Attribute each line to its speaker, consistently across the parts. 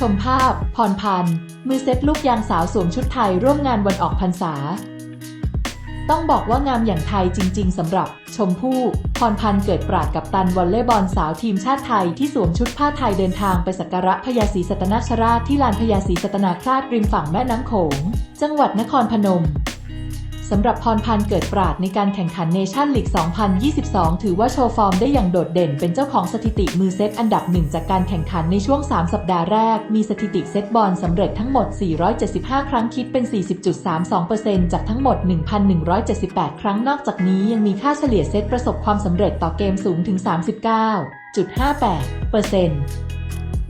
Speaker 1: ชมภาพ พรพันธ์มือเซตลูกยางสาวสวมชุดไทยร่วมงานวันออกพรรษา ต้องบอกว่างามอย่างไทยจริง ๆสำหรับ ชมพู่พรพันธ์เกิดปราดกับตันวอลเล่บอลสาวทีมชาติไทยที่สวมชุดผ้าไทยเดินทางไปสักการะพญาศรีสัตนคราชที่ลานพญาศรีสัตนาคราชริมฝั่งแม่น้ำโขง จังหวัดนครพนม สำหรับพรพันธ์เกิดปราดในการแข่งขันเนชั่นลีก 2022 ถือว่าโชว์ฟอร์มได้อย่างโดดเด่นเป็นเจ้าของสถิติมือเซตอันดับหนึ่งจากการแข่งขันในช่วง 3 สัปดาห์แรก มีสถิติเซตบอลสำเร็จทั้งหมด 475 ครั้งคิดเป็น 40.32%จากทั้งหมด 1,178 ครั้งนอกจากนี้ยังมีค่าเฉลี่ยเซตประสบความสำเร็จต่อเกมสูงถึง 39.58%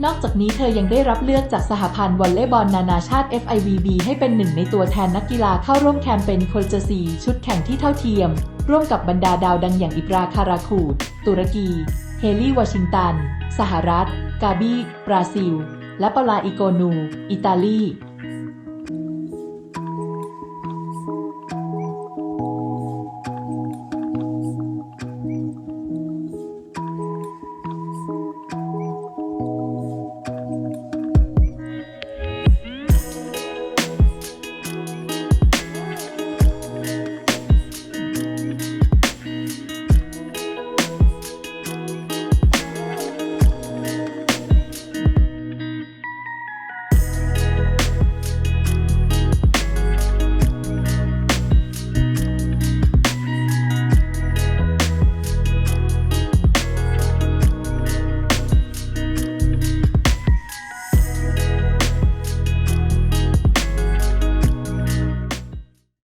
Speaker 1: นอกจากนี้เธอยังได้รับเลือกจากสหพันธ์วอลเลย์บอลนานาชาติ FIVB ให้เป็นหนึ่งในตัวแทนนักกีฬาเข้าร่วมแคมเปญโคลเจซีชุดแข่งที่เท่าเทียม ร่วมกับบรรดาดาวดังอย่างอิบราคาราคูด ตุรกี เฮลี่วอชิงตัน สหรัฐ กาบีบราซิล และปลาอิโกนู อิตาลี